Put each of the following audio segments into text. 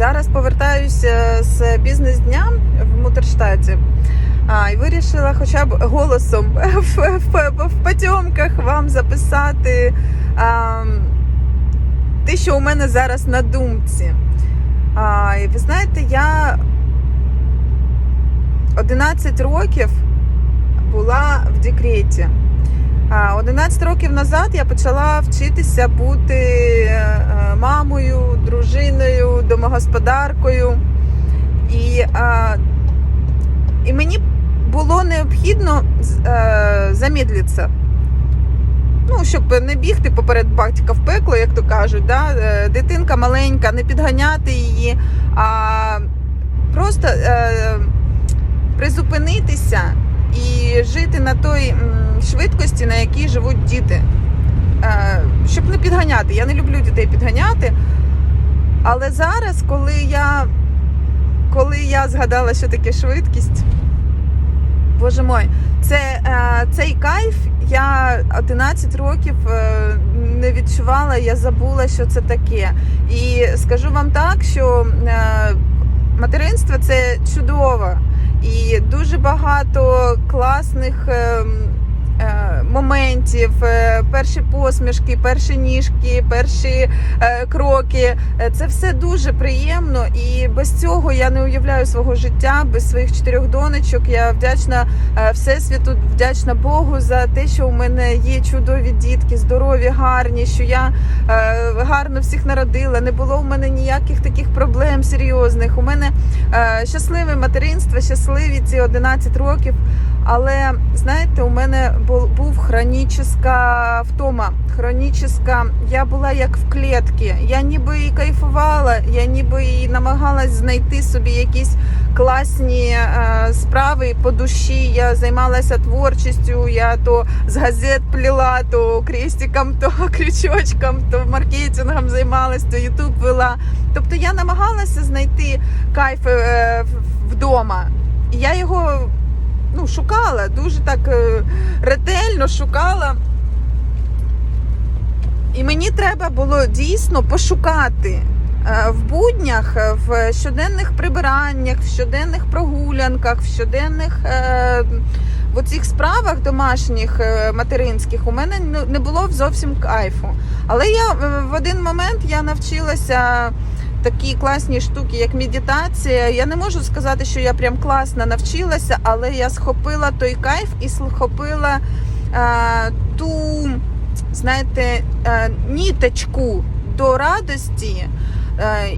Зараз повертаюся з бізнес-дня в Мутерштаті. А, і вирішила хоча б голосом в, в, в потьомках вам записати а, те, що у мене зараз на думці. А, і ви знаєте, я 11 років була в декреті. А, 11 років назад я почала вчитися бути мамою, дружиною, домогосподаркою. І, а, і мені було необхідно е, замедлитися. Ну, щоб не бігти поперед батька в пекло, як то кажуть, да? Е, дитинка маленька, не підганяти її, а просто е, призупинитися і жити на той швидкості, на якій живуть діти. Е, щоб не підганяти. Я не люблю дітей підганяти. Але зараз, коли я, коли я згадала, що таке швидкість, боже мой, це, е, цей кайф я 11 років е, не відчувала, я забула, що це таке. І скажу вам так, що материнство це чудово. І дуже багато класних е, е, моментів, е, перші посмішки, перші ніжки, перші е, кроки. Е, Це все дуже приємно, і без цього я не уявляю свого життя, без своїх чотирьох донечок. Я вдячна Всесвіту, вдячна Богу за те, що у мене є чудові дітки, здорові, гарні, що я гарно всіх народила. Не було у мене ніяких таких проблем серйозних. У мене щасливе материнство, щасливі ці 11 років. Але знаєте, у мене бу- був хронічна втома. Хронічна, я була як в клітці. Я ніби і кайфувала, я ніби і намагалась знайти собі якісь класні е, справи по душі. Я займалася творчістю. Я то з газет пліла, то крестиком, то крючочком, то маркетингом займалась, то Ютуб вела. Тобто я намагалася знайти кайф е, вдома. Я його ну, шукала, дуже так е, ретельно шукала. І мені треба було дійсно пошукати е, в буднях, е, в щоденних прибираннях, в щоденних прогулянках, в щоденних в оцих справах домашніх материнських у мене не було зовсім кайфу. Але я в один момент я навчилася такі класні штуки, як медитація. Я не можу сказати, що я прям класно навчилася, але я схопила той кайф і схопила е, ту, знаєте, е, ніточку до радості. Е,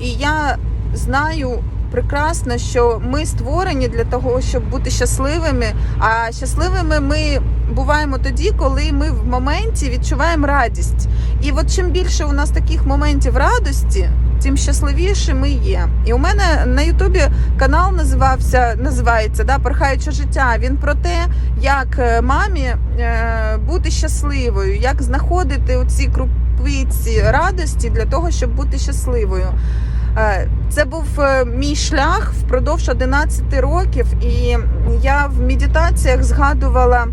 і я знаю прекрасно, що ми створені для того, щоб бути щасливими. А щасливими ми буваємо тоді, коли ми в моменті відчуваємо радість. І от чим більше у нас таких моментів радості, тим щасливіше ми є. І у мене на Ютубі канал називався, називається да, Порхаюче життя. Він про те, як е, мамі е, бути щасливою, як знаходити оці крупиці радості для того, щоб бути щасливою. Е, Це був мій шлях впродовж 11 років, і я в медитаціях згадувала.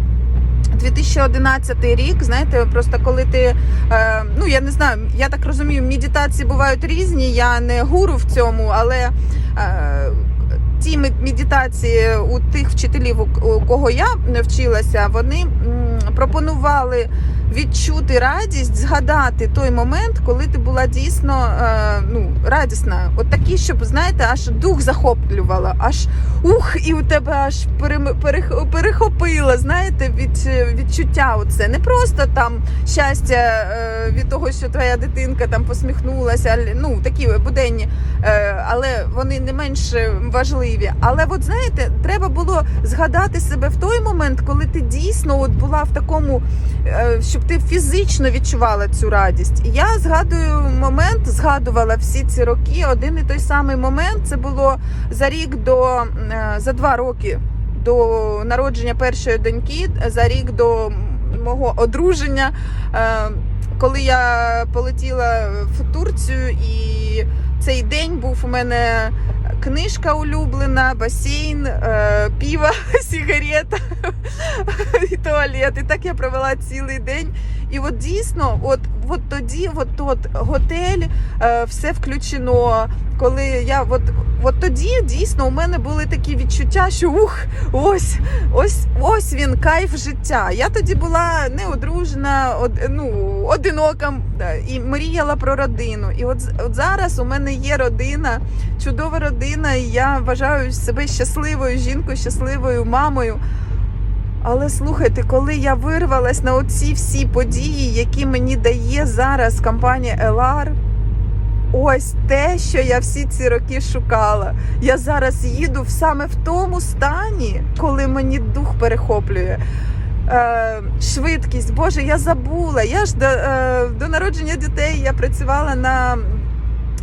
2011 рік, знаєте, просто коли ти, е, ну я не знаю, я так розумію, медитації бувають різні, я не гуру в цьому, але е, ті мед- медитації у тих вчителів, у- кого я вчилася, вони пропонували відчути радість, згадати той момент, коли ти була дійсно е, ну, радісна. От такі, щоб знаєте, аж дух захоплювала, аж ух, і у тебе аж перем- перех- перехопило, знаєте, від відчуття. Оце не просто там щастя е, від того, що твоя дитинка там посміхнулася, ну такі буденні, е, але вони не менш важливі. Але от знаєте, треба було згадати себе в той момент, коли ти дійсно от була в такому, е, щоб ти фізично відчувала цю радість. І я згадую момент, згадувала всі ці роки. Один і той самий момент це було за рік до е, за два роки до народження першої доньки, за рік до мого одруження, е, коли я полетіла в Турцію, і цей день був у мене книжка улюблена, басейн, е, піва, сигарета і туалет. І так я провела цілий день. І от дійсно, от, от тоді, от, от готель, е, все включено. Коли я от, от тоді дійсно у мене були такі відчуття, що ух, ось, ось, ось він кайф життя. Я тоді була неодружена, од, ну, одинока і мріяла про родину. І от, от зараз у мене є родина, чудова родина, і я вважаю себе щасливою жінкою, щасливою мамою. Але слухайте, коли я вирвалась на оці всі події, які мені дає зараз компанія Елар, ось те, що я всі ці роки шукала. Я зараз їду саме в тому стані, коли мені дух перехоплює. Е, швидкість, Боже, я забула. Я ж до, е, до народження дітей я працювала на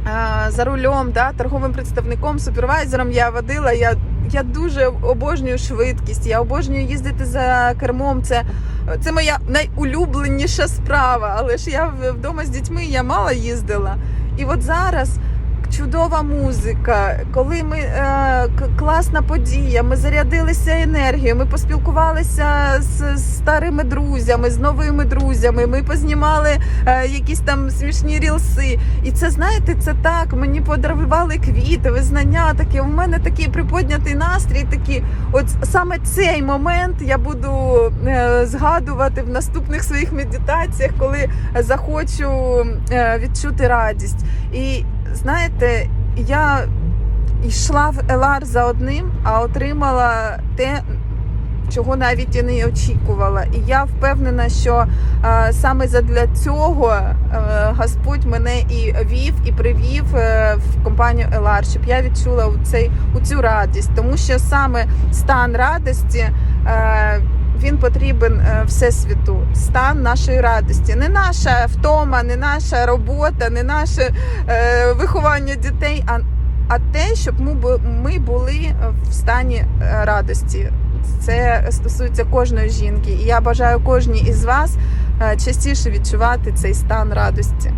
е, за рулем, да, торговим представником, супервайзером я водила. Я, я дуже обожнюю швидкість, я обожнюю їздити за кермом. Це, це моя найулюбленіша справа. Але ж я вдома з дітьми я мало їздила. І от зараз. Чудова музика, коли ми е, класна подія, ми зарядилися енергією, ми поспілкувалися з, старими друзями, з новими друзями. Ми познімали е, якісь там смішні рілси. І це знаєте, це так. Мені подарували квіти, визнання таке. У мене такий приподнятий настрій. Такі, от саме цей момент я буду е, згадувати в наступних своїх медитаціях, коли захочу е, відчути радість. І знаєте, я йшла в Елар за одним, а отримала те. Чого навіть і не очікувала, і я впевнена, що е, саме задля цього е, Господь мене і вів, і привів е, в компанію Елар, щоб я відчула у цей у цю радість, тому що саме стан радості. Е, він потрібен е, всесвіту, стан нашої радості, не наша втома, не наша робота, не наше е, виховання дітей, а, а те, щоб ми, були в стані е, радості. Це стосується кожної жінки, і я бажаю кожній із вас е, частіше відчувати цей стан радості.